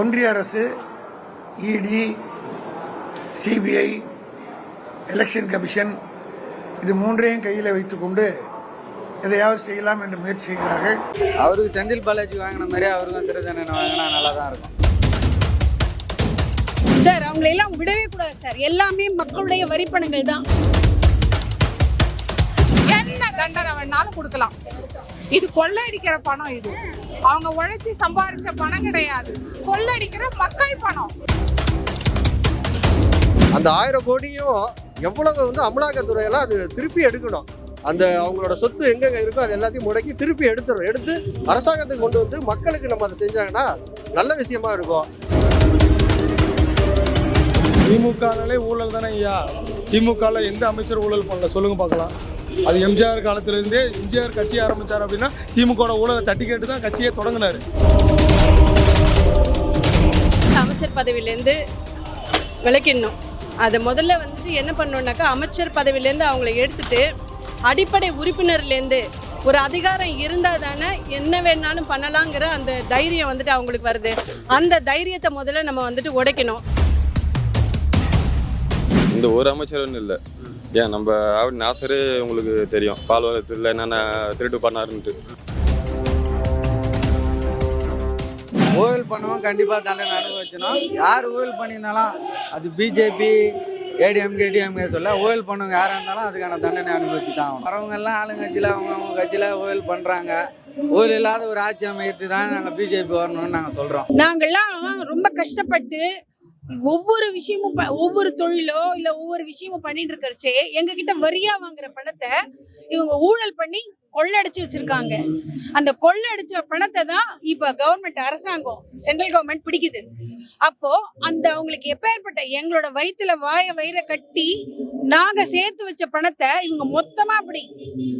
ஒன்றிய அரசு இடி சிபிஐ எலெக்ஷன் கமிஷன் இது மூன்றையும் கையில் வைத்துக்கொண்டு எதையாவது செய்யலாம் என்று முயற்சி செய்கிறார்கள். அவருக்கு செந்தில் பாலாஜி வாங்கின மாதிரி அவருக்கும் சிறை தண்டனை வாங்கினா நல்லா தான் இருக்கும். சார் அவங்களை எல்லாம் விடவே கூடாது சார். எல்லாமே மக்களுடைய வரிப்பணங்கள் தான் என்ன தண்டனை வேணாலும் கொடுக்கலாம். இது கொள்ளையடிக்கிற பணம் இது. அவங்க உழைச்சி சம்பாரிச்ச பணம் கிடையாது. கொள்ளையடிக்கிற மக்கள் பணம். அந்த ஆயிரம் கோடியும் எவ்வளவு வந்து அமலாக்கத்துறையெல்லாம் அது திருப்பி எடுக்கணும். அந்த அவங்களோட சொத்து எங்கெங்க இருக்கோ அது எல்லாத்தையும் முடக்கி திருப்பி எடுத்துரும் எடுத்து அரசாங்கத்துக்கு கொண்டு வந்து மக்களுக்கு நம்ம அதை செஞ்சாங்கன்னா நல்ல விஷயமா இருக்கும். திமுகனாலே ஊழல் தானே ஐயா? திமுகவில் எந்த அமைச்சர் ஊழல் பண்ணல? சொல்லுங்க பார்க்கலாம். அது எம்ஜிஆர் காலத்திலேருந்தே எம்ஜிஆர் கட்சி ஆரம்பிச்சார் அப்படின்னா திமுக ஊழலை தட்டி கேட்டு தான் கட்சியே தொடங்கினாரு. அமைச்சர் பதவியிலேருந்து விலக்கிடணும் அதை முதல்ல வந்துட்டு என்ன பண்ணணும்னாக்கா அமைச்சர் பதவியிலேருந்து அவங்கள எடுத்துட்டு அடிப்படை உறுப்பினர்லேருந்து ஒரு அதிகாரம் இருந்தால் தானே என்ன வேணாலும் பண்ணலாங்கிற அந்த தைரியம் வந்துட்டு அவங்களுக்கு வருது. அந்த தைரியத்தை முதல்ல நம்ம வந்துட்டு உடைக்கணும். இந்த ஒரு அமைச்சர்னு இல்லை. ஏன் நம்ம ஆவடி நாசரு உங்களுக்கு தெரியும். பால்வரத்தில் என்னென்ன திருட்டு பண்ணாருன்ட்டு. ஊழல் பண்ணவன் கண்டிப்பாக தண்டனை அனுபவிச்சணும் யார் ஊழல் பண்ணியிருந்தாலும் அது பிஜேபி ஏடிஎம்கே டிஎம்கே சொல்ல ஊழல் பண்ணவங்க யாராக இருந்தாலும் அதுக்கான தண்டனை அனுபவிச்சு தான் ஆகணும். வரவங்க எல்லாம் ஆளுங்கட்சியில் அவங்க அவங்க கட்சியில் ஊழல் பண்ணுறாங்க ஊழல் இல்லாத ஒரு ஆட்சி அமைக்கிறது தான் நாங்கள் பிஜேபி வரணும்னு நாங்கள் சொல்கிறோம் நாங்கள்லாம் ரொம்ப கஷ்டப்பட்டு ஒவ்வொரு விஷயமும் ப- ஒவ்வொரு தொழிலோ இல்ல ஒவ்வொரு விஷயமும் பண்ணிட்டு இருக்கிறச்சே எங்ககிட்ட வரியா வாங்குற பணத்தை இவங்க ஊழல் பண்ணி கொள்ளடிச்சு வச்சிருக்காங்க. அந்த கொள்ளடிச்ச பணத்தை தான் இப்ப கவர்மெண்ட் அரசாங்கம் சென்ட்ரல் கவர்மெண்ட் பிடிக்குது. அப்போ அந்த அவங்களுக்கு எப்பேற்பட்ட எங்களோட வயித்துல வாய வயிறை கட்டி நாங்க சேர்த்து வச்ச பணத்தை இவங்க மொத்தமா அப்படி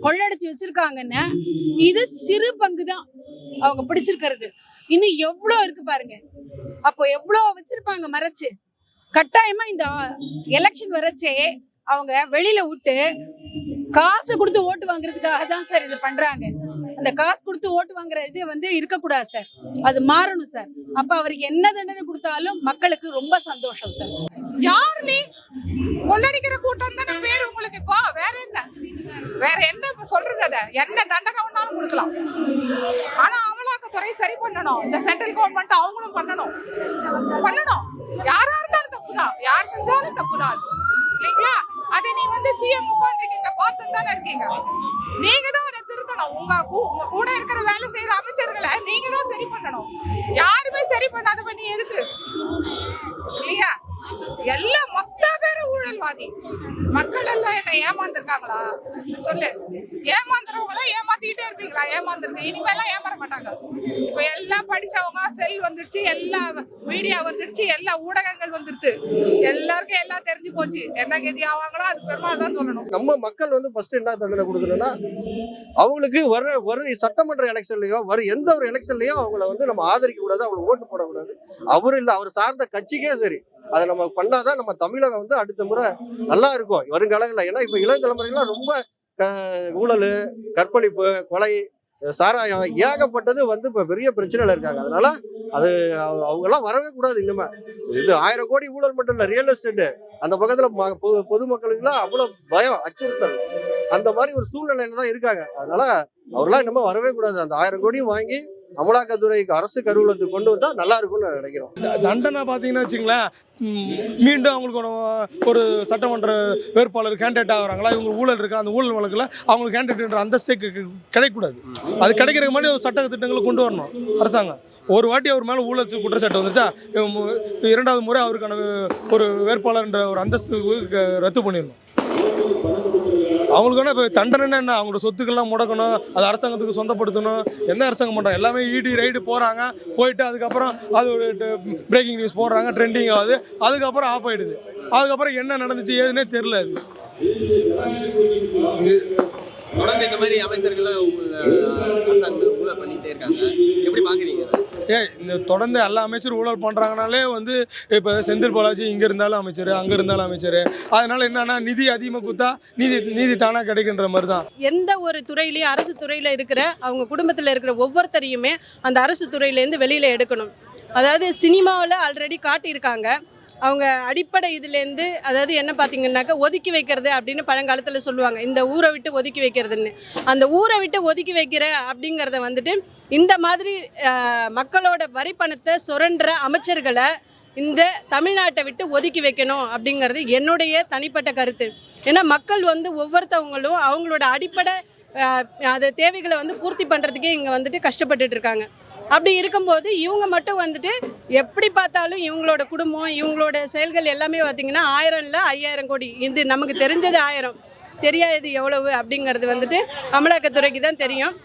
கொள்ளடிச்சு வச்சிருக்காங்கன்னா இது சிறு பங்கு தான். அவங்க பிடிச்சிருக்கிறது. இன்னும் எவ்வளோ இருக்கு பாருங்க. அப்போ எவ்வளோ வச்சிருப்பாங்க மறைச்சு. கட்டாயமா இந்த எலெக்ஷன் வரச்சே அவங்க வெளியில விட்டு காசு கொடுத்து ஓட்டு வாங்குறதுக்காக தான் சார் இது பண்றாங்க. அந்த காசு கொடுத்து ஓட்டு வாங்குற இது வந்து இருக்கக்கூடாது சார். அது மாறணும் சார். அப்ப அவருக்கு என்ன தண்டனை கொடுத்தாலும் மக்களுக்கு ரொம்ப சந்தோஷம் சார். யாருமே கொள்ளடிக்கிற கூட்டம் தானே பேர் உங்களுக்கு. இப்போ வேற என்ன? வேற என்ன சொல்றது அத? என்ன தண்டனை வேணாலும் கொடுக்கலாம். ஆனா அமலாக்கத்துறை சரி பண்ணணும். இந்த சென்ட்ரல் கவர்மெண்ட் அவங்களும் பண்ணணும். பண்ணணும். யாரா இருந்தாலும் தப்புதான் யார் செஞ்சாலும் தப்புதான் அது. இல்லைங்களா? அதை நீ வந்து சிஎம் உட்காந்துருக்கீங்க பார்த்து தானே இருக்கீங்க. நீங்க தான் அதை திருத்தணும். உங்க கூ- உங்க கூட இருக்கிற வேலை செய்யற அமைச்சர்களை நீங்க தான் சரி பண்ணணும். யாருமே சரி பண்ணாதவ நீ எதுக்கு இல்லையா எல்லாம் மொத்த பேரும் ஊழல்வாதி மக்கள் எல்லாம் என்ன ஏமாந்துருக்காங்களா சொல்லு. ஏமாந்துறவங்கள ஏமாத்திக்கிட்டே இருப்பீங்களா? ஏமாந்துருக்கு இனிமேலாம் ஏமாற மாட்டாங்க. இப்ப எல்லாம் படிச்சவங்க செல் வந்துடுச்சு எல்லா மீடியா வந்துடுச்சு எல்லா ஊடகங்கள் வந்துடுது எல்லாருக்கும் எல்லாம் தெரிஞ்சு போச்சு. என்ன கதி ஆவாங்களோ அது பெருமாள் தான் சொல்லணும். நம்ம மக்கள் வந்து ஃபர்ஸ்ட் என்ன தண்டனை கொடுக்கணும்னா அவங்களுக்கு வர வர சட்டமன்ற எலெக்ஷன்லயோ வர எந்த ஒரு எலெக்ஷன்லயும் அவங்கள வந்து நம்ம ஆதரிக்க கூடாது அவங்களுக்கு ஓட்டு போடக்கூடாது. அவர் இல்லை அவர் சார்ந்த கட்சிக்கே சரி. அதை நம்ம பண்ணாதான் நம்ம தமிழகம் வந்து அடுத்த முறை நல்லா இருக்கும். வருங்காலங்களில் ஏன்னா இப்போ இளம் தலைமுறைகள்லாம் ரொம்ப ஊழல் கற்பழிப்பு கொலை சாராயம் ஏகப்பட்டது வந்து இப்போ பெரிய பிரச்சனையில் இருக்காங்க. அதனால அது அவங்கெல்லாம் வரவே கூடாது இனிமே. இது ஆயிரம் கோடி ஊழல் மட்டும் இல்லை ரியல் எஸ்டேட்டு அந்த பக்கத்தில் ம- பொது பொதுமக்களுக்குலாம் அவ்வளோ பயம் அச்சுறுத்தல். அந்த மாதிரி ஒரு சூழ்நிலையில தான் இருக்காங்க. அதனால அவர்லாம் இன்னமும் வரவே கூடாது. அந்த ஆயிரம் கோடியும் வாங்கி அமலாக்கத்துறைக்கு அரசு கருவூலத்துக்கு கொண்டு வந்தா நல்லா இருக்கும்னு நினைக்கிறோம் தண்டனை பார்த்தீங்கன்னா வச்சுங்களேன் மீண்டும் அவங்களுக்கு ஒரு ஒரு சட்டமன்ற வேட்பாளர் கேண்டிடேட் ஆகுறாங்களா இவங்க ஊழல் இருக்கா அந்த ஊழல் வழக்கில் அவங்களுக்கு கேண்டிடேட் அந்தஸ்தே கிடைக்கக்கூடாது அது கிடைக்கிறதுக்கு முன்னாடி ஒரு சட்ட திட்டங்களை கொண்டு வரணும் அரசாங்கம். ஒரு வாட்டி அவர் மேலே ஊழல் குற்றச்சாட்டு வந்துச்சா இரண்டாவது முறை அவருக்கான ஒரு வேட்பாளர்ன்ற ஒரு அந்தஸ்து க- ரத்து பண்ணிடணும். அவங்களுக்கு இப்போ தண்டனை என்ன அவங்களோட சொத்துக்கள்லாம் முடக்கணும் அது அரசாங்கத்துக்கு சொந்தப்படுத்தணும். எந்த அரசாங்கம் பண்ணுறாங்க எல்லாமே இடி ரைடு போகிறாங்க போயிட்டு அதுக்கப்புறம் அது ஒரு பிரேக்கிங் நியூஸ் போடுறாங்க ட்ரெண்டிங் ஆகுது. அதுக்கப்புறம் ஆஃப் ஆகிடுது அதுக்கப்புறம் என்ன நடந்துச்சு ஏதுன்னே தெரில அது. தொடர்ந்து இந்த மாதிரி அமைச்சர்கள்லாம் அரசாங்கத்தில் இருக்காங்க. எப்படி பார்க்குறீங்க ஏ இந்த தொடர்ந்து எல்லா அமைச்சர் ஊழல் பண்ணுறாங்கனாலே வந்து இப்போ செந்தில் பாலாஜி இங்கே இருந்தாலும் அமைச்சர் அங்கே இருந்தாலும் அமைச்சர். அதனால என்னன்னா நிதி அதிகமாக கொடுத்தா நீதி நீதி தானாக கிடைக்கின்ற மாதிரி தான் எந்த ஒரு துறையிலையும் அரசு துறையில் இருக்கிற அவங்க குடும்பத்தில் இருக்கிற ஒவ்வொருத்தரையுமே அந்த அரசு துறையிலேருந்து வெளியில் எடுக்கணும். அதாவது சினிமாவில் ஆல்ரெடி காட்டியிருக்காங்க. அவங்க அடிப்படை இதுலேருந்து அதாவது என்ன பார்த்தீங்கன்னாக்கா ஒதுக்கி வைக்கிறது அப்படின்னு பழங்காலத்தில் சொல்லுவாங்க. இந்த ஊரை விட்டு ஒதுக்கி வைக்கிறதுன்னு. அந்த ஊரை விட்டு ஒதுக்கி வைக்கிற அப்படிங்கிறத வந்துட்டு இந்த மாதிரி மக்களோட வரி பணத்தை சுரண்டுற அமைச்சர்களை இந்த தமிழ்நாட்டை விட்டு ஒதுக்கி வைக்கணும் அப்படிங்கிறது என்னுடைய தனிப்பட்ட கருத்து. ஏன்னா மக்கள் வந்து ஒவ்வொருத்தவங்களும் அவங்களோட அடிப்படை அது தேவைகளை வந்து பூர்த்தி பண்ணுறதுக்கே இங்கே வந்துட்டு கஷ்டப்பட்டுட்டு இருக்காங்க. அப்படி இருக்கும்போது இவங்க மட்டும் வந்துட்டு எப்படி பார்த்தாலும் இவங்களோட குடும்பம் இவங்களோட செயல்கள் எல்லாமே பார்த்தீங்கன்னா ஆயிரம் இல்லை ஐயாயிரம் கோடி. இது நமக்கு தெரிஞ்சது ஆயிரம். தெரியாது எவ்வளவு அப்படிங்கிறது வந்துட்டு அமலாக்கத்துறைக்கு தான் தெரியும்.